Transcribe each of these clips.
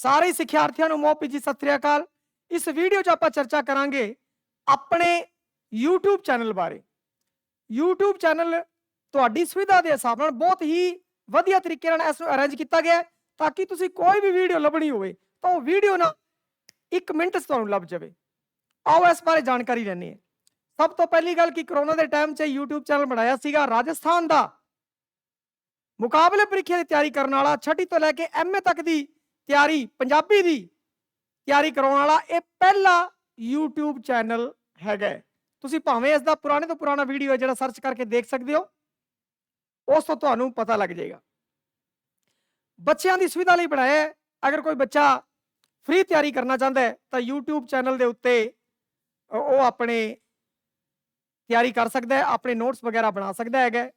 ਸਾਰੇ ਸਿੱਖਿਆਰਥੀਆਂ ਨੂੰ ਮੋਹ ਭਿੱਜੀ, ਸਤਿ ਸ੍ਰੀ ਅਕਾਲ। ਇਸ ਵੀਡੀਓ 'ਚ ਆਪਾਂ ਚਰਚਾ ਕਰਾਂਗੇ ਆਪਣੇ YouTube ਚੈਨਲ ਬਾਰੇ। YouTube ਚੈਨਲ ਤੁਹਾਡੀ ਸੁਵਿਧਾ ਦੇ ਹਿਸਾਬ ਨਾਲ ਬਹੁਤ ਹੀ ਵਧੀਆ ਤਰੀਕੇ ਨਾਲ ਇਸ ਨੂੰ ਅਰੇਂਜ ਕੀਤਾ ਗਿਆ ਤਾਂ ਕਿ ਤੁਸੀਂ ਕੋਈ ਵੀ ਵੀਡੀਓ ਲੱਭਣੀ ਹੋਵੇ ਤਾਂ ਉਹ ਵੀਡੀਓ ਨਾ 1 ਮਿੰਟ 'ਚ ਤੁਹਾਨੂੰ ਲੱਭ ਜਾਵੇ। ਆਓ ਇਸ ਬਾਰੇ ਜਾਣਕਾਰੀ ਲੈਣੀ ਹੈ। ਸਭ ਤੋਂ ਪਹਿਲੀ ਗੱਲ ਕਿ ਕਰੋਨਾ ਦੇ ਟਾਈਮ 'ਚ YouTube ਚੈਨਲ ਬਣਾਇਆ ਸੀਗਾ ਰਾਜਸਥਾਨ ਦਾ। ਮੁਕਾਬਲੇ ਪ੍ਰੀਖਿਆ ਦੀ ਤਿਆਰੀ ਕਰਨ ਵਾਲਾ ਛਠੀ ਤੋਂ ਲੈ ਕੇ ਐਮਏ ਤੱਕ ਦੀ ਤਿਆਰੀ ਪੰਜਾਬੀ ਦੀ ਤਿਆਰੀ ਕਰਾਉਣ ਵਾਲਾ ਇਹ ਪਹਿਲਾ YouTube ਚੈਨਲ ਹੈਗਾ ਤੁਸੀਂ ਭਾਵੇਂ ਇਸ ਦਾ ਪੁਰਾਣੇ ਤੋਂ ਪੁਰਾਣਾ ਵੀਡੀਓ ਹੈ ਜਿਹੜਾ ਸਰਚ ਕਰਕੇ ਦੇਖ ਸਕਦੇ ਹੋ, ਉਸ ਤੋਂ ਤੁਹਾਨੂੰ ਪਤਾ ਲੱਗ ਜਾਏਗਾ। ਬੱਚਿਆਂ ਦੀ ਸੁਵਿਧਾ ਲਈ ਬਣਾਇਆ ਹੈ। ਅਗਰ ਕੋਈ ਬੱਚਾ ਫ੍ਰੀ ਤਿਆਰੀ ਕਰਨਾ ਚਾਹੁੰਦਾ ਹੈ, ਤਾਂ YouTube ਚੈਨਲ ਦੇ ਉੱਤੇ ਉਹ ਆਪਣੇ ਤਿਆਰੀ ਕਰ ਸਕਦਾ ਹੈ, ਆਪਣੇ ਨੋਟਸ ਵਗੈਰਾ ਬਣਾ ਸਕਦਾ ਹੈਗਾ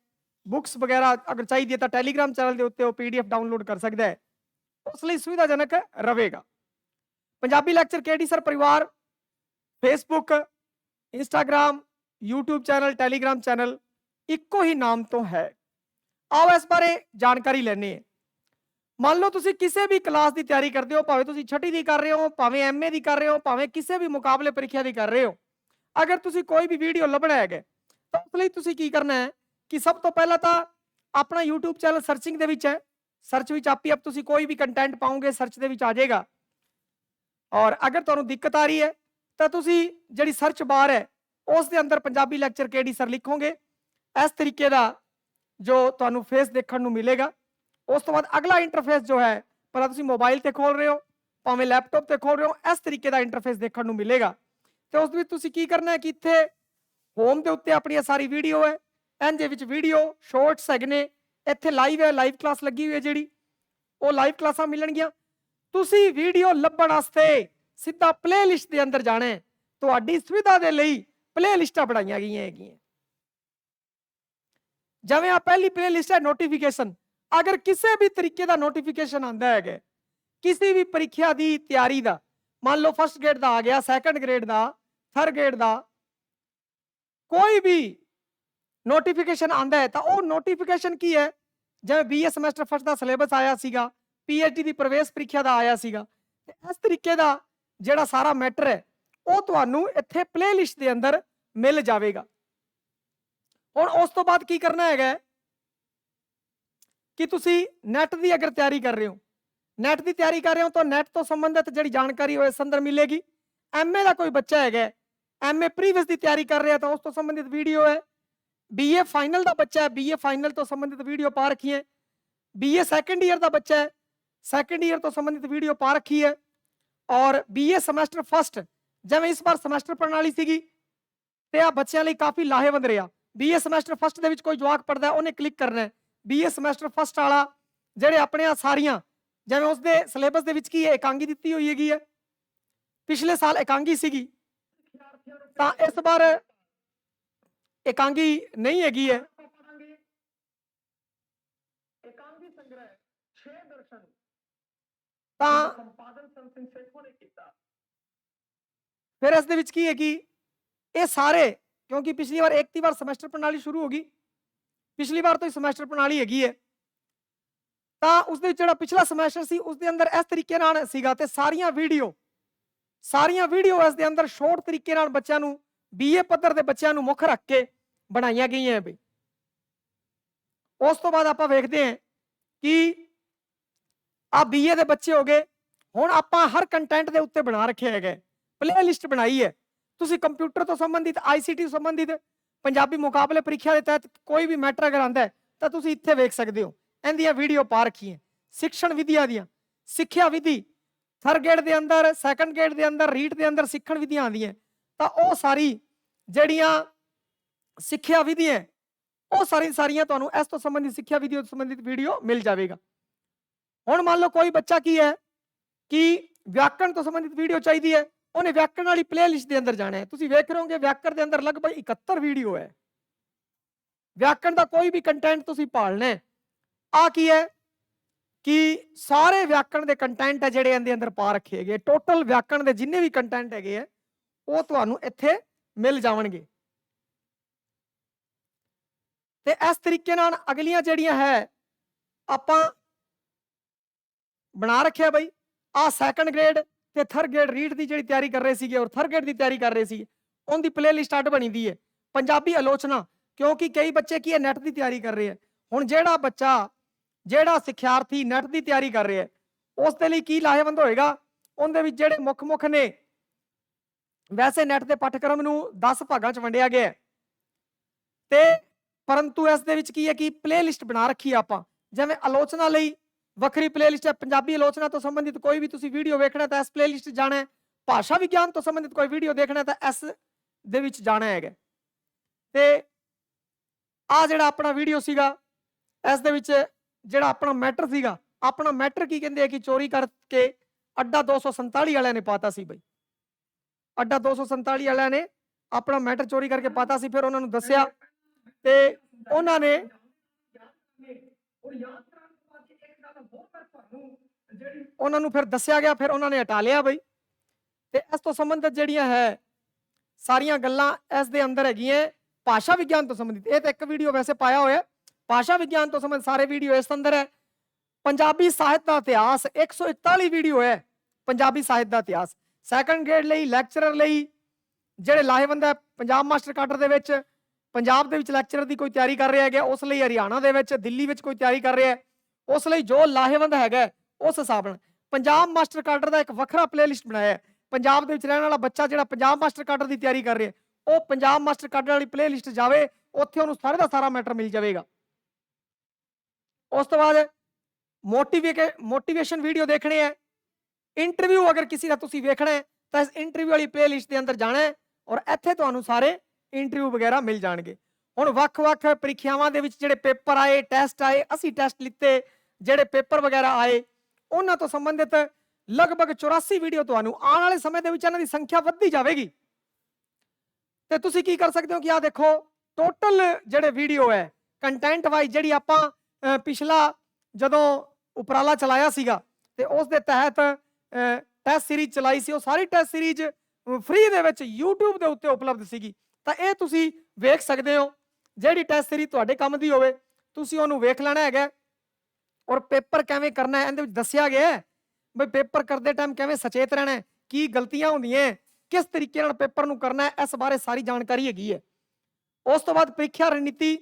ਬੁੱਕਸ ਵਗੈਰਾ ਅਗਰ ਚਾਹੀਦੀ ਹੈ ਤਾਂ ਟੈਲੀਗ੍ਰਾਮ ਚੈਨਲ ਦੇ ਉੱਤੇ ਉਹ ਪੀਡੀਐਫ ਡਾਊਨਲੋਡ ਕਰ ਸਕਦਾ ਹੈ। ਉਸ ਲਈ ਸੁਵਿਧਾਜਨਕ ਰਹੇਗਾ। Punjabi lecture KD sir? ਪਰਿਵਾਰ Facebook Instagram YouTube channel Telegram channel ਇੱਕੋ ਹੀ ਨਾਮ ਤੋਂ ਹੈ। ਆਓ ਇਸ ਬਾਰੇ ਜਾਣਕਾਰੀ ਲੈਣੇ ਹੈ। ਮੰਨ ਲਓ ਤੁਸੀਂ ਕਿਸੇ ਵੀ ਕਲਾਸ ਦੀ ਤਿਆਰੀ ਕਰਦੇ ਹੋ, ਭਾਵੇਂ ਤੁਸੀਂ ਛਠੀ ਦੀ ਕਰ ਰਹੇ ਹੋ, ਭਾਵੇਂ ਐਮਏ ਦੀ ਕਰ ਰਹੇ ਹੋ, ਭਾਵੇਂ ਕਿਸੇ ਵੀ ਮੁਕਾਬਲੇ ਪ੍ਰੀਖਿਆ ਦੀ ਕਰ ਰਹੇ ਹੋ। ਅਗਰ ਤੁਸੀਂ ਕੋਈ ਵੀ ਵੀਡੀਓ ਲੱਭਣਾ ਹੈਗਾ, ਤਾਂ ਉਸ ਲਈ ਤੁਸੀਂ ਕੀ ਕਰਨਾ ਹੈ ਕਿ ਸਭ ਤੋਂ ਪਹਿਲਾਂ ਤਾਂ ਆਪਣਾ YouTube ਚੈਨਲ ਸਰਚਿੰਗ ਦੇ ਵਿੱਚ ਹੈ। ਸਰਚ ਵਿੱਚ ਆਪੀ ਆਪ ਤੁਸੀਂ ਕੋਈ ਵੀ ਕੰਟੈਂਟ ਪਾਉਂਗੇ ਸਰਚ ਦੇ ਵਿੱਚ ਆ ਜਾਏਗਾ। ਔਰ ਅਗਰ ਤੁਹਾਨੂੰ ਦਿੱਕਤ ਆ ਰਹੀ ਹੈ, ਤਾਂ ਤੁਸੀਂ ਜਿਹੜੀ ਸਰਚ ਬਾਰ ਹੈ, ਉਸ ਦੇ ਅੰਦਰ ਪੰਜਾਬੀ ਲੈਕਚਰ ਕੇਡੀ ਸਰ ਲਿਖੋਗੇ? ਇਸ ਤਰੀਕੇ ਦਾ ਜੋ ਤੁਹਾਨੂੰ ਫੇਸ ਦੇਖਣ ਨੂੰ ਮਿਲੇਗਾ। ਉਸ ਤੋਂ ਬਾਅਦ ਅਗਲਾ ਇੰਟਰਫੇਸ ਜੋ ਹੈ ਪਰ ਤੁਸੀਂ ਮੋਬਾਈਲ ਤੇ ਖੋਲ ਰਹੇ ਹੋ, ਭਾਵੇਂ ਲੈਪਟਾਪ ਤੇ ਖੋਲ ਰਹੇ ਹੋ, ਇਸ ਤਰੀਕੇ ਦਾ ਇੰਟਰਫੇਸ ਦੇਖਣ ਨੂੰ ਮਿਲੇਗਾ। ਤੇ ਉਸ ਵਿੱਚ ਤੁਸੀਂ ਕੀ ਕਰਨਾ ਹੈ ਕਿ ਇੱਥੇ ਹੋਮ ਦੇ ਉੱਤੇ ਆਪਣੀ ਸਾਰੀ ਵੀਡੀਓ ਹੈ ਐਂਡ ਦੇ ਵਿੱਚ ਵੀਡੀਓ ਸ਼ਾਰਟਸ ਹੈਗੇ ਨੇ ਇੱਥੇ ਲਾਈਵ ਹੈ ਲਾਈਵ ਕਲਾਸ ਲੱਗੀ ਹੋਈ ਹੈ ਜਿਹੜੀ। ਉਹ ਲਾਈਵ ਕਲਾਸਾਂ ਮਿਲਣਗੀਆਂ। ਤੁਸੀਂ ਵੀਡੀਓ ਲੱਭਣ ਵਾਸਤੇ ਸਿੱਧਾ ਪਲੇਲਿਸਟ ਦੇ ਅੰਦਰ ਜਾਣਾ ਹੈ। ਤੁਹਾਡੀ ਸੁਵਿਧਾ ਦੇ ਲਈ ਪਲੇਲਿਸਟਾਂ ਬਣਾਈਆਂ ਗਈਆਂ ਹੈਗੀਆਂ। ਜਿਵੇਂ ਆ ਪਹਿਲੀ ਪਲੇਲਿਸਟ ਹੈ ਨੋਟੀਫਿਕੇਸ਼ਨ ਅਗਰ ਕਿਸੇ ਵੀ ਤਰੀਕੇ ਦਾ ਨੋਟੀਫਿਕੇਸ਼ਨ ਆਂਦਾ ਹੈਗਾ, ਕਿਸੇ ਵੀ ਪ੍ਰੀਖਿਆ ਦੀ ਤਿਆਰੀ ਦਾ, ਮੰਨ ਲਓ ਫਸਟ ਗ੍ਰੇਡ ਦਾ ਆ ਗਿਆ ਸੈਕੰਡ ਗ੍ਰੇਡ ਦਾ ਥਰਡ ਗ੍ਰੇਡ ਦਾ, ਕੋਈ ਵੀ ਨੋਟੀਫਿਕੇਸ਼ਨ ਆਂਦਾ ਹੈ ਤਾਂ ਉਹ ਨੋਟੀਫਿਕੇਸ਼ਨ ਕੀ ਹੈ? ਜਿਵੇਂ ਬੀਏ ਸਮੈਸਟਰ ਫਸਟ ਦਾ ਸਿਲੇਬਸ ਆਇਆ ਸੀਗਾ ਪੀਐਚਡੀ ਦੀ ਪ੍ਰਵੇਸ਼ ਪ੍ਰੀਖਿਆ ਦਾ ਆਇਆ ਸੀਗਾ, ਤੇ ਇਸ ਤਰੀਕੇ ਦਾ ਜਿਹੜਾ ਸਾਰਾ ਮੈਟਰ ਹੈ, ਉਹ ਤੁਹਾਨੂੰ ਇੱਥੇ ਪਲੇਲਿਸਟ ਦੇ ਅੰਦਰ ਮਿਲ ਜਾਵੇਗਾ। ਹੁਣ ਉਸ ਤੋਂ ਬਾਅਦ ਕੀ ਕਰਨਾ ਹੈਗਾ ਕਿ ਤੁਸੀਂ ਨੈਟ ਦੀ ਅਗਰ ਤਿਆਰੀ ਕਰ ਰਹੇ ਹੋ ਨੈਟ ਦੀ ਤਿਆਰੀ ਕਰ ਰਹੇ ਹੋ ਤਾਂ ਨੈਟ ਤੋਂ ਸੰਬੰਧਿਤ ਜਿਹੜੀ ਜਾਣਕਾਰੀ ਹੋਏ ਅੰਦਰ ਮਿਲੇਗੀ। ਐਮਏ ਦਾ ਕੋਈ ਬੱਚਾ ਹੈਗਾ ਐਮਏ ਪ੍ਰੀਵੀਅਸ ਦੀ ਤਿਆਰੀ ਕਰ ਰਿਹਾ ਤਾਂ ਉਸ ਤੋਂ ਸੰਬੰਧਿਤ ਵੀਡੀਓ ਹੈ ਬੀਏ ਫਾਈਨਲ ਦਾ ਬੱਚਾ ਹੈ ਬੀਏ ਫਾਈਨਲ ਤੋਂ ਸੰਬੰਧਿਤ ਵੀਡੀਓ ਪਾ ਰੱਖੀ ਹੈ। ਬੀਏ ਸੈਕੰਡ ਈਅਰ ਦਾ ਬੱਚਾ ਹੈ ਸੈਕੰਡ ਈਅਰ ਤੋਂ ਸੰਬੰਧਿਤ ਵੀਡੀਓ ਪਾ ਰੱਖੀ ਹੈ। ਔਰ ਬੀਏ ਸਮੈਸਟਰ ਫਸਟ ਜਿਵੇਂ ਇਸ ਵਾਰ ਸਮੈਸਟਰ ਪ੍ਰਣਾਲੀ ਸੀਗੀ, ਤੇ ਆ ਬੱਚਿਆਂ ਲਈ ਕਾਫੀ ਲਾਹੇਵੰਦ ਰਿਹਾ। ਬੀਏ ਸਮੈਸਟਰ ਫਸਟ ਦੇ ਵਿੱਚ ਕੋਈ ਜਵਾਕ ਪੜਦਾ ਉਹਨੇ ਕਲਿੱਕ ਕਰਨਾ ਹੈ। ਬੀਏ ਸਮੈਸਟਰ ਫਸਟ ਵਾਲਾ, ਜਿਹੜੇ ਆਪਣੇ ਆ ਸਾਰੀਆਂ, ਜਿਵੇਂ ਉਸ ਦੇ ਸਿਲੇਬਸ ਦੇ ਵਿੱਚ ਕੀ ਹੈ, ਇਕਾਂਗੀ ਦਿੱਤੀ ਹੋਈ ਹੈਗੀ ਹੈ। ਪਿਛਲੇ ਸਾਲ ਇਕਾਂਗੀ ਸੀਗੀ। ਤਾਂ ਇਸ ਵਾਰ ਇਕਾਂਗੀ ਨਹੀਂ ਹੈਗੀ ਹੈ ਇਕਾਂਗੀ ਸੰਗ੍ਰਹਿ 6 ਦਰਸ਼ਨ ਤਾਂ ਸੰਪਾਦਨ ਸੰਸਿੰਗ ਸੇਖੋ ਨੇ ਕੀਤਾ ਫਿਰ ਇਸ ਦੇ ਵਿੱਚ ਕੀ ਹੈ ਕਿ ਇਹ ਸਾਰੇ ਕਿਉਂਕਿ ਪਿਛਲੀ ਵਾਰ ਇੱਕ ਦੀ ਵਾਰ ਸਮੈਸਟਰ ਪ੍ਰਣਾਲੀ ਸ਼ੁਰੂ ਹੋ ਗਈ ਪਿਛਲੀ ਵਾਰ ਤੋਂ ਹੀ ਸਮੈਸਟਰ ਪ੍ਰਣਾਲੀ ਹੈਗੀ ਹੈ ਤਾਂ ਉਸ ਦੇ ਵਿੱਚ ਜਿਹੜਾ ਪਿਛਲਾ ਸਮੈਸਟਰ ਸੀ ਉਸ ਦੇ ਅੰਦਰ ਇਸ ਤਰੀਕੇ ਨਾਲ ਸੀਗਾ ਤੇ ਸਾਰੀਆਂ ਵੀਡੀਓ ਸਾਰੀਆਂ ਵੀਡੀਓ ਇਸ ਦੇ ਅੰਦਰ ਸ਼ਾਰਟ ਤਰੀਕੇ ਨਾਲ ਬੱਚਿਆਂ ਨੂੰ ਬੀਏ ਪੱਧਰ ਦੇ ਬੱਚਿਆਂ ਨੂੰ ਮੁੱਖ ਰੱਖ ਕੇ ਬਣਾਈਆਂ ਗਈਆਂ ਬਈ। ਉਸ ਤੋਂ ਬਾਅਦ ਆਪਾਂ ਵੇਖਦੇ ਹਾਂ ਕਿ ਆ ਬੀਏ ਦੇ ਬੱਚੇ ਹੋ ਗਏ, ਹੁਣ ਆਪਾਂ ਹਰ ਕੰਟੈਂਟ ਦੇ ਉੱਤੇ ਬਣਾ ਰੱਖਿਆ ਹੈਗਾ ਪਲੇਲਿਸਟ ਬਣਾਈ ਹੈ। ਤੁਸੀਂ ਕੰਪਿਊਟਰ ਤੋਂ ਸੰਬੰਧਿਤ ਆਈਸੀਟੀ ਸੰਬੰਧਿਤ, ਪੰਜਾਬੀ ਮੁਕਾਬਲੇ ਪ੍ਰੀਖਿਆ ਦੇ ਤਹਿਤ ਕੋਈ ਵੀ ਮੈਟਰ ਅਗਰ ਆਂਦਾ ਤਾਂ ਤੁਸੀਂ ਇੱਥੇ ਵੇਖ ਸਕਦੇ ਹੋ। ਇਹਦੀਆਂ ਵੀਡੀਓ ਪਾ ਰੱਖੀਆਂ। ਸਿੱਖਣ ਵਿਧੀਆਂ ਦੀਆਂ। ਸਿੱਖਿਆ ਵਿਧੀ ਥਰਡ ਗ੍ਰੇਡ ਦੇ ਅੰਦਰ ਸੈਕੰਡ ਗ੍ਰੇਡ ਦੇ ਅੰਦਰ ਰੀਟ ਦੇ ਅੰਦਰ ਸਿੱਖਣ ਵਿਧੀਆਂ ਆਉਂਦੀਆਂ। ਤਾਂ ਉਹ ਸਾਰੀ ਜਿਹੜੀਆਂ ਸਿੱਖਿਆ ਵਿਧੀਆਂ ਉਹ ਸਾਰੀ ਸਾਰੀਆਂ ਤੁਹਾਨੂੰ ਇਸ ਤੋਂ ਸੰਬੰਧਿਤ ਸਿੱਖਿਆ ਵਿਧੀ ਤੋਂ ਸੰਬੰਧਿਤ ਵੀਡੀਓ ਮਿਲ ਜਾਵੇਗਾ। ਹੁਣ ਮੰਨ ਲਓ ਕੋਈ ਬੱਚਾ ਕੀ ਹੈ ਕਿ ਵਿਆਕਰਣ ਤੋਂ ਸੰਬੰਧਿਤ ਵੀਡੀਓ ਚਾਹੀਦੀ ਹੈ, ਉਹਨੇ ਵਿਆਕਰਣ ਵਾਲੀ ਪਲੇਲਿਸਟ ਦੇ ਅੰਦਰ ਜਾਣਾ ਹੈ। ਤੁਸੀਂ ਵੇਖ ਰਹੇ ਹੋਗੇ ਵਿਆਕਰਣ ਦੇ ਅੰਦਰ ਲਗਭਗ 71 ਵੀਡੀਓ ਹੈ। ਵਿਆਕਰਣ ਦਾ ਕੋਈ ਵੀ ਕੰਟੈਂਟ ਤੁਸੀਂ ਪਾਲਣਾ ਹੈ ਆ ਕੀ ਹੈ ਕਿ ਸਾਰੇ ਵਿਆਕਰਣ ਦੇ ਕੰਟੈਂਟ ਹੈ ਜਿਹੜੇ ਇਹਦੇ ਅੰਦਰ ਪਾ ਰੱਖੇ ਗਏ ਟੋਟਲ ਵਿਆਕਰਣ ਦੇ ਜਿੰਨੇ ਵੀ ਕੰਟੈਂਟ ਹੈਗੇ ਆ ਉਹ ਤੁਹਾਨੂੰ ਇੱਥੇ ਮਿਲ ਜਾਣਗੇ ਤੇ ਇਸ ਤਰੀਕੇ ਨਾਲ ਅਗਲੀਆਂ ਜਿਹੜੀਆਂ ਹੈ, ਆਪਾਂ ਬਣਾ ਰੱਖਿਆ ਬਈ। ਆ ਸੈਕੰਡ ਗ੍ਰੇਡ ਤੇ ਥਰਡ ਗ੍ਰੇਡ ਰੀਡ ਦੀ ਜਿਹੜੀ ਤਿਆਰੀ ਕਰ ਰਹੇ ਸੀਗੇ ਔਰ ਥਰਡ ਗ੍ਰੇਡ ਦੀ ਤਿਆਰੀ ਕਰ ਰਹੇ ਸੀ ਉਹਦੀ ਪਲੇਲਿਸਟ ਅੱਡ ਬਣੀ ਦੀ ਹੈ ਪੰਜਾਬੀ ਆਲੋਚਨਾ, ਕਿਉਂਕਿ ਕਈ ਬੱਚੇ ਕੀ ਹੈ ਨੈਟ ਦੀ ਤਿਆਰੀ ਕਰ ਰਹੇ ਹੈ ਹੁਣ ਜਿਹੜਾ ਬੱਚਾ, ਜਿਹੜਾ ਸਿੱਖਿਆਰਥੀ ਨੈਟ ਦੀ ਤਿਆਰੀ ਕਰ ਰਿਹਾ ਹੈ ਉਸ ਦੇ ਲਈ ਕੀ ਲਾਹੇਵੰਦ ਹੋਏਗਾ? ਉਹਦੇ ਵਿੱਚ ਜਿਹੜੇ ਮੁੱਖ ਮੁੱਖ ਨੇ ਵੈਸੇ ਨੈਟ ਦੇ ਪਾਠਕ੍ਰਮ ਨੂੰ 10 ਭਾਗਾਂ 'ਚ ਵੰਡਿਆ ਗਿਆ ਹੈ। ਤੇ ਪਰੰਤੂ ਇਸ ਦੇ ਵਿੱਚ ਕੀ ਹੈ ਕਿ ਪਲੇਲਿਸਟ ਬਣਾ ਰੱਖੀ ਆਪਾਂ। ਜਿਵੇਂ ਆਲੋਚਨਾ ਲਈ ਵੱਖਰੀ ਪਲੇਲਿਸਟ ਹੈ, ਪੰਜਾਬੀ ਆਲੋਚਨਾ ਤੋਂ ਸੰਬੰਧਿਤ ਕੋਈ ਵੀ ਤੁਸੀਂ ਵੀਡੀਓ ਵੇਖਣਾ ਤਾਂ ਇਸ ਪਲੇਲਿਸਟ 'ਚ ਜਾਣਾ ਹੈ। ਭਾਸ਼ਾ ਵਿਗਿਆਨ ਤੋਂ ਸੰਬੰਧਿਤ ਕੋਈ ਵੀਡੀਓ ਦੇਖਣਾ ਤਾਂ ਇਸ ਦੇ ਵਿੱਚ ਜਾਣਾ ਹੈਗਾ ਤੇ ਆ ਜਿਹੜਾ ਆਪਣਾ ਵੀਡੀਓ ਸੀਗਾ, ਇਸ ਦੇ ਵਿੱਚ ਜਿਹੜਾ ਆਪਣਾ ਮੈਟਰ ਸੀਗਾ, ਆਪਣਾ ਮੈਟਰ ਕੀ ਕਹਿੰਦੇ ਆ ਕਿ ਚੋਰੀ ਕਰਕੇ ਅੱਡਾ 247 ਵਾਲਿਆਂ ਨੇ ਪਾਤਾ ਸੀ ਬਈ। ਅੱਡਾ 247 ਵਾਲਿਆਂ ਨੇ ਆਪਣਾ ਮੈਟਰ ਚੋਰੀ ਕਰਕੇ ਪਾਤਾ ਸੀ ਫਿਰ ਉਹਨਾਂ ਨੂੰ ਦੱਸਿਆ ਤੇ ਉਹਨਾਂ ਨੇ ਉਹਨਾਂ ਨੂੰ ਫਿਰ ਦੱਸਿਆ ਗਿਆ ਫਿਰ ਉਹਨਾਂ ਨੇ ਹਟਾ ਲਿਆ ਬਈ। ਤੇ ਇਸ ਤੋਂ ਸੰਬੰਧਿਤ ਜਿਹੜੀਆਂ ਹੈ ਸਾਰੀਆਂ ਗੱਲਾਂ ਇਸ ਦੇ ਅੰਦਰ ਹੈਗੀਆਂ ਭਾਸ਼ਾ ਵਿਗਿਆਨ ਤੋਂ ਸੰਬੰਧਿਤ। ਇਹ ਤਾਂ ਇੱਕ ਵੀਡੀਓ ਵੈਸੇ ਪਾਇਆ ਹੋਇਆ। ਭਾਸ਼ਾ ਵਿਗਿਆਨ ਤੋਂ ਸੰਬੰਧਿਤ ਸਾਰੇ ਵੀਡੀਓ ਇਸ ਅੰਦਰ ਹੈ। ਪੰਜਾਬੀ ਸਾਹਿਤ ਦਾ ਇਤਿਹਾਸ 141 ਵੀਡੀਓ ਹੈ। ਪੰਜਾਬੀ ਸਾਹਿਤ ਦਾ ਇਤਿਹਾਸ। ਸੈਕੰਡ ਗ੍ਰੇਡ ਲਈ ਲੈਕਚਰਰ ਲਈ ਜਿਹੜੇ ਲਾਹੇਵੰਦ ਹੈ, ਪੰਜਾਬ ਮਾਸਟਰ ਕਾਡਰ ਦੇ ਵਿੱਚ, ਪੰਜਾਬ ਦੇ ਵਿੱਚ ਲੈਕਚਰਰ ਦੀ ਕੋਈ ਤਿਆਰੀ ਕਰ ਰਿਹਾ ਹੈਗਾ, ਉਸ ਲਈ ਹਰਿਆਣਾ ਦੇ ਵਿੱਚ, ਦਿੱਲੀ ਵਿੱਚ ਕੋਈ ਤਿਆਰੀ ਕਰ ਰਿਹਾ ਹੈ, ਉਸ ਲਈ ਜੋ ਲਾਹੇਵੰਦ ਹੈਗਾ ਉਸ ਹਿਸਾਬ ਨਾਲ ਪੰਜਾਬ ਮਾਸਟਰ ਕਾਡਰ ਦਾ ਇੱਕ ਵੱਖਰਾ ਪਲੇਲਿਸਟ ਬਣਾਇਆ ਹੈ। ਪੰਜਾਬ ਦੇ ਵਿੱਚ ਰਹਿਣ ਵਾਲਾ ਬੱਚਾ ਜਿਹੜਾ ਪੰਜਾਬ ਮਾਸਟਰ ਕਾਡਰ ਦੀ ਤਿਆਰੀ ਕਰ ਰਿਹਾ ਉਹ ਪੰਜਾਬ ਮਾਸਟਰ ਕਾਡਰ ਵਾਲੀ ਪਲੇਲਿਸਟ ਜਾਵੇ, ਉੱਥੇ ਉਹਨੂੰ ਸਾਰੇ ਦਾ ਸਾਰਾ ਮੈਟਰ ਮਿਲ ਜਾਵੇਗਾ। ਉਸ ਤੋਂ ਬਾਅਦ ਮੋਟੀਵੇਕੇ ਮੋਟੀਵੇਸ਼ਨ ਵੀਡੀਓ ਦੇਖਣੇ ਹੈ ਇੰਟਰਵਿਊ ਅਗਰ ਕਿਸੇ ਦਾ ਤੁਸੀਂ ਵੇਖਣਾ ਹੈ, ਤਾਂ ਇਸ ਇੰਟਰਵਿਊ ਵਾਲੀ ਪਲੇਲਿਸਟ ਦੇ ਅੰਦਰ ਜਾਣਾ ਹੈ ਔਰ ਇੱਥੇ ਤੁਹਾਨੂੰ ਸਾਰੇ ਇੰਟਰਵਿਊ ਵਗੈਰਾ ਮਿਲ ਜਾਣਗੇ। ਹੁਣ ਵੱਖ-ਵੱਖ ਪ੍ਰੀਖਿਆਵਾਂ ਦੇ ਵਿੱਚ ਜਿਹੜੇ ਪੇਪਰ ਆਏ ਟੈਸਟ ਆਏ, ਅਸੀਂ ਟੈਸਟ ਲਿੱਤੇ, ਜਿਹੜੇ ਪੇਪਰ ਵਗੈਰਾ ਆਏ, ਉਹਨਾਂ ਤੋਂ ਸੰਬੰਧਿਤ ਲਗਭਗ 84 ਵੀਡੀਓ ਤੁਹਾਨੂੰ ਆਉਣ ਵਾਲੇ ਸਮੇਂ ਦੇ ਵਿੱਚ ਇਹਨਾਂ ਦੀ ਸੰਖਿਆ ਵੱਧਦੀ ਜਾਵੇਗੀ। ਤੇ ਤੁਸੀਂ ਕੀ ਕਰ ਸਕਦੇ ਹੋ ਕਿ ਆ ਦੇਖੋ ਟੋਟਲ ਜਿਹੜੇ ਵੀਡੀਓ ਹੈ ਕੰਟੈਂਟ ਵਾਈਜ਼ ਜਿਹੜੀ ਆਪਾਂ ਪਿਛਲਾ ਜਦੋਂ ਉਪਰਾਲਾ ਚਲਾਇਆ ਸੀਗਾ, ਤੇ ਉਸ ਦੇ ਤਹਿਤ ਟੈਸਟ ਸੀਰੀਜ਼ ਚਲਾਈ ਸੀ ਉਹ ਸਾਰੀ ਟੈਸਟ ਸੀਰੀਜ਼ ਫ੍ਰੀ ਦੇ ਵਿੱਚ YouTube ਦੇ ਉੱਤੇ ਉਪਲਬਧ ਸੀਗੀ। ਤਾਂ ਇਹ ਤੁਸੀਂ ਵੇਖ ਸਕਦੇ ਹੋ ਜਿਹੜੀ ਟੈਸਟ ਸੀਰੀਜ਼ ਤੁਹਾਡੇ ਕੰਮ ਦੀ ਹੋਵੇ ਤੁਸੀਂ ਉਹਨੂੰ ਵੇਖ ਲੈਣਾ ਹੈਗਾ। ਔਰ ਪੇਪਰ ਕਿਵੇਂ ਕਰਨਾ ਹੈ ਇਹਦੇ ਵਿੱਚ ਦੱਸਿਆ ਗਿਆ ਹੈ ਬਈ ਪੇਪਰ ਕਰਦੇ ਟਾਈਮ ਕਿਵੇਂ ਸਚੇਤ ਰਹਿਣਾ ਹੈ ਕੀ ਗਲਤੀਆਂ ਹੁੰਦੀਆਂ ਹੈ, ਕਿਸ ਤਰੀਕੇ ਨਾਲ ਪੇਪਰ ਨੂੰ ਕਰਨਾ ਹੈ ਇਸ ਬਾਰੇ ਸਾਰੀ ਜਾਣਕਾਰੀ ਹੈਗੀ ਹੈ। ਉਸ ਤੋਂ ਬਾਅਦ ਪ੍ਰੀਖਿਆ ਰਣਨੀਤੀ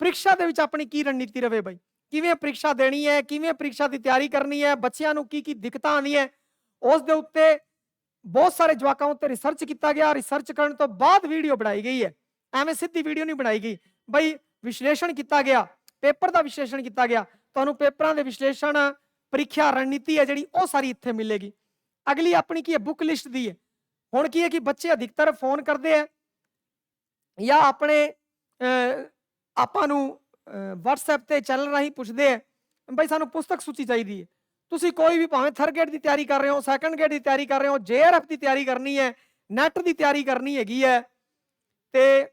ਪ੍ਰੀਖਿਆ ਦੇ ਵਿੱਚ ਆਪਣੀ ਕੀ ਰਣਨੀਤੀ ਰਵੇ ਬਈ? ਕਿਵੇਂ ਪ੍ਰੀਖਿਆ ਦੇਣੀ ਹੈ ਕਿਵੇਂ ਪ੍ਰੀਖਿਆ ਦੀ ਤਿਆਰੀ ਕਰਨੀ ਹੈ ਬੱਚਿਆਂ ਨੂੰ ਕੀ ਕੀ ਦਿੱਕਤਾਂ ਆਉਂਦੀਆਂ ਉਸ ਦੇ ਉੱਤੇ ਬਹੁਤ ਸਾਰੇ ਜਵਾਕਾਂ ਉੱਤੇ ਰਿਸਰਚ ਕੀਤਾ ਗਿਆ। ਰਿਸਰਚ ਕਰਨ ਤੋਂ ਬਾਅਦ ਵੀਡੀਓ ਬਣਾਈ ਗਈ ਹੈ। ਐਵੇਂ ਸਿੱਧੀ ਵੀਡੀਓ ਨਹੀਂ ਬਣਾਈ ਗਈ। ਬਈ ਵਿਸ਼ਲੇਸ਼ਣ ਕੀਤਾ ਗਿਆ। ਪੇਪਰ ਦਾ ਵਿਸ਼ਲੇਸ਼ਣ ਕੀਤਾ ਗਿਆ। ਤੁਹਾਨੂੰ ਪੇਪਰਾਂ ਦੇ ਵਿਸ਼ਲੇਸ਼ਣ, ਪ੍ਰੀਖਿਆ, ਰਣਨੀਤੀ ਹੈ ਜਿਹੜੀ, ਉਹ ਸਾਰੀ ਇੱਥੇ ਮਿਲੇਗੀ। ਅਗਲੀ ਆਪਣੀ ਕੀ ਹੈ? ਬੁੱਕ ਲਿਸਟ ਦੀ ਹੈ। ਹੁਣ ਕੀ ਹੈ ਕਿ ਬੱਚੇ ਅਧਿਕਤਰ ਫੋਨ ਕਰਦੇ ਆ ਜਾਂ ਆਪਣੇ ਆਪਾਂ ਨੂੰ WhatsApp ਤੇ ਚੈਨਲ ਰਾਹੀਂ ਪੁੱਛਦੇ ਆ ਬਈ ਸਾਨੂੰ ਪੁਸਤਕ ਸੂਚੀ ਚਾਹੀਦੀ ਹੈ। ਤੁਸੀਂ ਕੋਈ ਵੀ ਭਾਵੇਂ ਥਰਡ ਗ੍ਰੇਡ ਦੀ ਤਿਆਰੀ ਕਰ ਰਹੇ ਹੋ ਸੈਕੰਡ ਗ੍ਰੇਡ ਦੀ ਤਿਆਰੀ ਕਰ ਰਹੇ ਹੋ, JRF ਦੀ ਤਿਆਰੀ ਕਰਨੀ ਹੈ ਨੈਟ ਦੀ ਤਿਆਰੀ ਕਰਨੀ ਹੈਗੀ ਹੈ, ਤੇ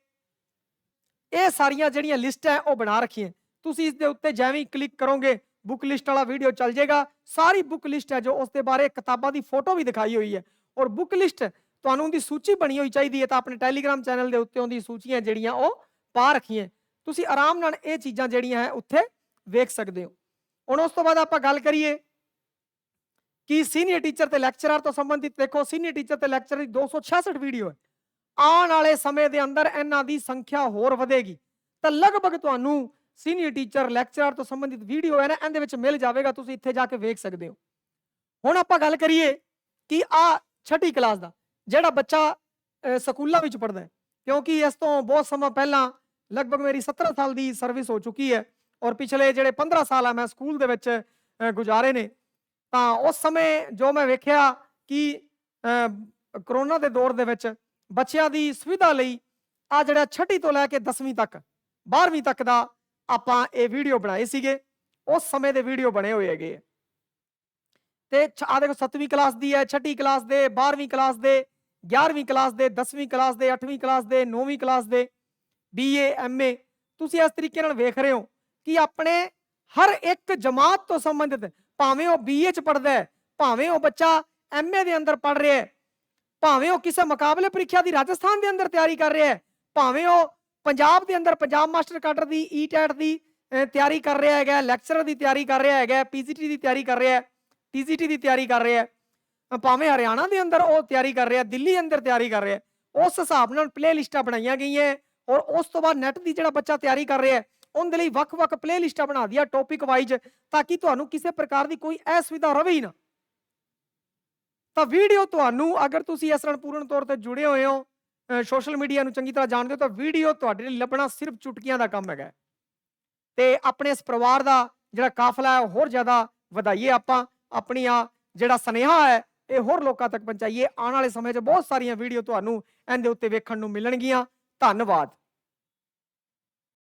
ਇਹ ਸਾਰੀਆਂ ਜਿਹੜੀਆਂ ਲਿਸਟ ਹੈ, ਉਹ ਬਣਾ ਰੱਖੀਆਂ। ਤੁਸੀਂ ਇਸ ਦੇ ਉੱਤੇ ਜਿਵੇਂ ਹੀ ਕਲਿੱਕ ਕਰੋਗੇ ਬੁੱਕ ਲਿਸਟ ਵਾਲਾ ਵੀਡੀਓ ਚੱਲ ਜਾਏਗਾ। ਸਾਰੀ ਬੁੱਕ ਲਿਸਟ ਹੈ ਜੋ ਉਸ ਦੇ ਬਾਰੇ ਕਿਤਾਬਾਂ ਦੀ ਫੋਟੋ ਵੀ ਦਿਖਾਈ ਹੋਈ ਹੈ। ਔਰ ਬੁੱਕ ਲਿਸਟ ਤੁਹਾਨੂੰ ਉਹਦੀ ਸੂਚੀ ਬਣੀ ਹੋਈ ਚਾਹੀਦੀ ਹੈ, ਤਾਂ ਆਪਣੇ ਟੈਲੀਗ੍ਰਾਮ ਚੈਨਲ ਦੇ ਉੱਤੇ ਉਹਦੀ ਸੂਚੀਆਂ ਜਿਹੜੀਆਂ ਉਹ ਪਾ ਰੱਖੀਆਂ ਤੁਸੀਂ ਆਰਾਮ ਨਾਲ ਇਹ ਚੀਜ਼ਾਂ ਜਿਹੜੀਆਂ ਹੈ, ਉੱਥੇ ਵੇਖ ਸਕਦੇ ਹੋ। ਹੁਣ ਉਸ ਤੋਂ ਬਾਅਦ ਆਪਾਂ ਗੱਲ ਕਰੀਏ ਕਿ ਸੀਨੀਅਰ ਟੀਚਰ ਤੇ ਲੈਕਚਰਰ ਤੋਂ ਸੰਬੰਧਿਤ ਦੇਖੋ ਸੀਨੀਅਰ ਟੀਚਰ ਤੇ ਲੈਕਚਰਰ ਦੀ 266 ਵੀਡੀਓ ਹੈ ਆਉਣ ਵਾਲੇ ਸਮੇਂ ਦੇ ਅੰਦਰ ਇਹਨਾਂ ਦੀ ਸੰਖਿਆ ਹੋਰ ਵਧੇਗੀ ਤਾਂ ਲਗਭਗ ਤੁਹਾਨੂੰ ਸੀਨੀਅਰ ਟੀਚਰ ਲੈਕਚਰਰ ਤੋਂ ਸੰਬੰਧਿਤ ਵੀਡੀਓ ਹੈ ਨਾ ਇਹਦੇ ਵਿੱਚ ਮਿਲ ਜਾਵੇਗਾ ਤੁਸੀਂ ਇੱਥੇ ਜਾ ਕੇ ਵੇਖ ਸਕਦੇ ਹੋ ਹੁਣ ਆਪਾਂ ਗੱਲ ਕਰੀਏ ਕਿ ਆ ਛਠੀ ਕਲਾਸ ਦਾ ਜਿਹੜਾ ਬੱਚਾ ਸਕੂਲਾਂ ਵਿੱਚ ਪੜ੍ਹਦਾ ਹੈ ਕਿਉਂਕਿ ਇਸ ਤੋਂ ਬਹੁਤ ਸਮਾਂ ਪਹਿਲਾਂ ਲਗਭਗ ਮੇਰੀ 17 ਸਾਲ ਦੀ ਸਰਵਿਸ ਹੋ ਚੁੱਕੀ ਹੈ ਔਰ ਪਿਛਲੇ ਜਿਹੜੇ 15 ਸਾਲ ਆ ਮੈਂ ਸਕੂਲ ਦੇ ਵਿੱਚ ਗੁਜ਼ਾਰੇ ਨੇ ਤਾਂ ਉਸ ਸਮੇਂ ਜੋ ਮੈਂ ਵੇਖਿਆ ਕਿ ਅਹ, ਕਰੋਨਾ ਦੇ ਦੌਰ ਦੇ ਵਿੱਚ ਬੱਚਿਆਂ ਦੀ ਸੁਵਿਧਾ ਲਈ ਆ ਜਿਹੜਾ ਛਠੀ ਤੋਂ ਲੈ ਕੇ 10ਵੀਂ ਤੱਕ 12ਵੀਂ ਤੱਕ ਦਾ ਆਪਾਂ ਇਹ ਵੀਡੀਓ ਬਣਾਏ ਸੀਗੇ ਉਸ ਸਮੇਂ ਦੇ ਵੀਡੀਓ ਬਣੇ ਹੋਏ ਹੈਗੇ ਆ। ਤੇ ਆ ਦੇਖੋ 7ਵੀਂ ਕਲਾਸ ਦੀ ਹੈ ਛਠੀ ਕਲਾਸ ਦੇ 12ਵੀਂ ਕਲਾਸ ਦੇ 11ਵੀਂ ਕਲਾਸ ਦੇ 10ਵੀਂ ਕਲਾਸ ਦੇ 8ਵੀਂ ਕਲਾਸ ਦੇ 9ਵੀਂ ਕਲਾਸ ਦੇ ਬੀਏ ਐਮਏ ਤੁਸੀਂ ਇਸ ਤਰੀਕੇ ਨਾਲ ਵੇਖ ਰਹੇ ਹੋ ਕਿ ਆਪਣੇ ਹਰ ਇੱਕ ਜਮਾਤ ਤੋਂ ਸੰਬੰਧਿਤ ਭਾਵੇਂ ਉਹ ਬੀਏ ਚ ਪੜਦਾ ਹੈ ਭਾਵੇਂ ਉਹ ਬੱਚਾ ਐਮਏ ਦੇ ਅੰਦਰ ਪੜ ਰਿਹਾ ਹੈ ਭਾਵੇਂ ਉਹ ਕਿਸੇ ਮੁਕਾਬਲੇ ਪ੍ਰੀਖਿਆ ਦੀ ਰਾਜਸਥਾਨ ਦੇ ਅੰਦਰ ਤਿਆਰੀ ਕਰ ਰਿਹਾ ਹੈ ਭਾਵੇਂ ਉਹ ਪੰਜਾਬ ਦੇ ਅੰਦਰ ਪੰਜਾਬ ਮਾਸਟਰ ਕਾਡਰ ਦੀ ਈਟੈਟ ਦੀ ਤਿਆਰੀ ਕਰ ਰਿਹਾ ਹੈਗਾ ਲੈਕਚਰਰ ਦੀ ਤਿਆਰੀ ਕਰ ਰਿਹਾ ਹੈਗਾ ਪੀਜੀਟੀ ਦੀ ਤਿਆਰੀ ਕਰ ਰਿਹਾ ਹੈ ਟੀਜੀਟੀ ਦੀ ਤਿਆਰੀ ਕਰ ਰਿਹਾ ਹੈ ਭਾਵੇਂ ਹਰਿਆਣਾ ਦੇ ਅੰਦਰ ਉਹ ਤਿਆਰੀ ਕਰ ਰਿਹਾ ਦਿੱਲੀ ਅੰਦਰ ਤਿਆਰੀ ਕਰ ਰਿਹਾ ਉਸ ਹਿਸਾਬ ਨਾਲ ਪਲੇ ਲਿਸਟਾਂ ਬਣਾਈਆਂ ਗਈਆਂ ਔਰ ਉਸ ਤੋਂ ਬਾਅਦ ਨੈਟ ਦੀ ਜਿਹੜਾ ਬੱਚਾ ਤਿਆਰੀ ਕਰ ਰਿਹਾ ਹੈ, ਉਹਦੇ ਲਈ ਵੱਖ-ਵੱਖ ਪਲੇਲਿਸਟਾਂ ਬਣਾ ਦਿਆ ਟੌਪਿਕ ਵਾਈਜ਼ ਤਾਂ ਕਿ ਤੁਹਾਨੂੰ ਕਿਸੇ ਪ੍ਰਕਾਰ ਦੀ ਕੋਈ ਅਸੁਵਿਧਾ ਰਵੇ ਹੀ ਨਾ। ਤਾਂ ਵੀਡੀਓ ਤੁਹਾਨੂੰ ਅਗਰ ਤੁਸੀਂ ਇਸ ਨਾਲ ਪੂਰਨ ਤੌਰ ਤੇ ਜੁੜੇ ਹੋਏ ਹੋ ਸੋਸ਼ਲ ਮੀਡੀਆ ਨੂੰ ਚੰਗੀ ਤਰ੍ਹਾਂ ਜਾਣਦੇ ਹੋ, ਤਾਂ ਵੀਡੀਓ ਤੁਹਾਡੇ ਲਈ ਲੱਭਣਾ ਸਿਰਫ ਚੁਟਕੀਆਂ ਦਾ ਕੰਮ ਹੈਗਾ। ਹੈ। ਤੇ ਆਪਣੇ ਇਸ ਪਰਿਵਾਰ ਦਾ ਜਿਹੜਾ ਕਾਫਲਾ ਹੈ, ਉਹ ਹੋਰ ਜ਼ਿਆਦਾ ਵਧਾਈਏ ਆਪਾਂ। ਆਪਣੀ ਆ ਜਿਹੜਾ ਸਨੇਹਾ ਹੈ, ਇਹ ਹੋਰ ਲੋਕਾਂ ਤੱਕ ਪਹੁੰਚਾਈਏ। ਆਉਣ ਵਾਲੇ ਸਮੇਂ 'ਚ ਬਹੁਤ ਸਾਰੀਆਂ ਵੀਡੀਓ ਤੁਹਾਨੂੰ ਇਹਦੇ ਉੱਤੇ ਵੇਖਣ ਨੂੰ ਮਿਲਣਗੀਆਂ। ਧੰਨਵਾਦ।